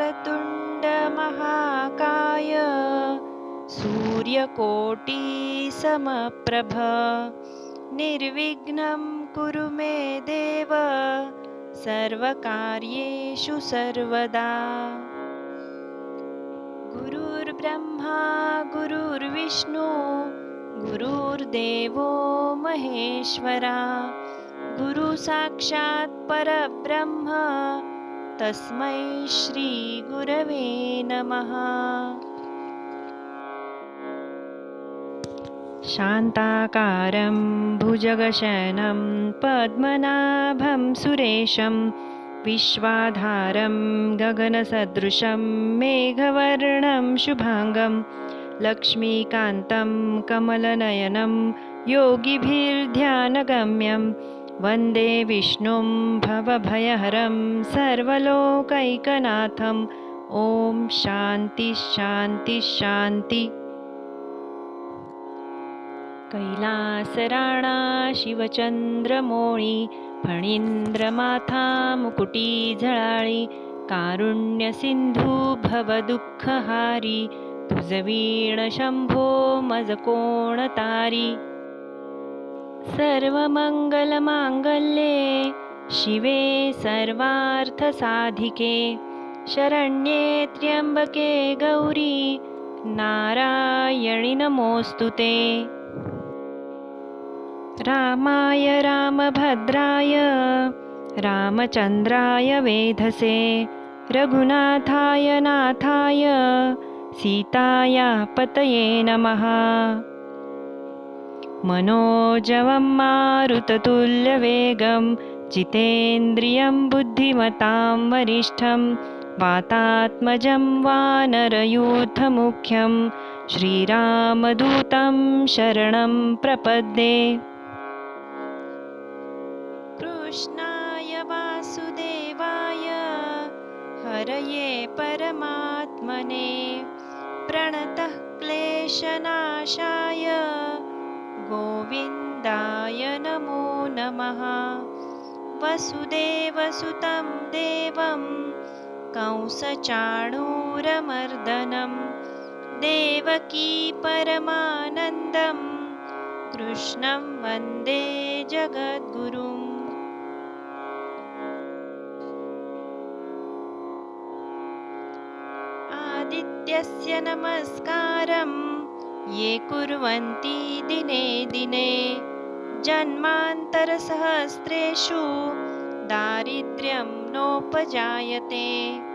तुण्डमहाकाय सूर्यकोटिसमप्रभ। निर्विघ्नं कुरु मे देव। सर्वकार्येषु सर्वदा। गुरुर्ब्रह्मा गुरुर्विष्णु गुरुर्देवो महेश्वरा। गुरुसाक्षात् परब्रह्म। तस्मै श्रीगुरवे नमः। शान्ताकारं भुजगशनं पद्मनाभं सुरेशं विश्वाधारं गगनसदृशं मेघवर्णं शुभाङ्गं लक्ष्मीकान्तं कमलनयनं योगिभिर्ध्यानगम्यं वन्दे विष्णुं भवभयहरं सर्वलोकैकनाथम्। ॐ शान्ति शान्ति शान्ति। कैलासराणा शिवचन्द्रमोळि फणीन्द्रमाथा मुकुटी झळाळि कारुण्यसिन्धु भवदुःखहारी तुजवीणशम्भो मजकोणतारी सर्वमङ्गलमाङ्गल्ये शिवे सर्वार्थसाधिके शरण्ये त्र्यम्बके गौरी नारायणि नमोऽस्तु ते। रामाय रामभद्राय रामचन्द्राय वेधसे रघुनाथाय नाथाय सीताया पतये नमः मनोजवं मारुततुल्यवेगं जितेन्द्रियं बुद्धिमतां वरिष्ठं वातात्मजं वानरयूथमुख्यं श्रीरामदूतं शरणं प्रपद्ये। कृष्णाय वासुदेवाय हरये परमात्मने प्रणतः क्लेशनाशाय गोविन्दाय नमो नमः। वसुदेवसुतं देवं कंसचाणूरमर्दनं देवकी परमानन्दं कृष्णं वन्दे जगद्गुरुम्। आदित्यस्य नमस्कारम् ये कुर्वन्ति दिने दिने। जन्मान्तरसहस्रेषु दारिद्र्यं नोपजायते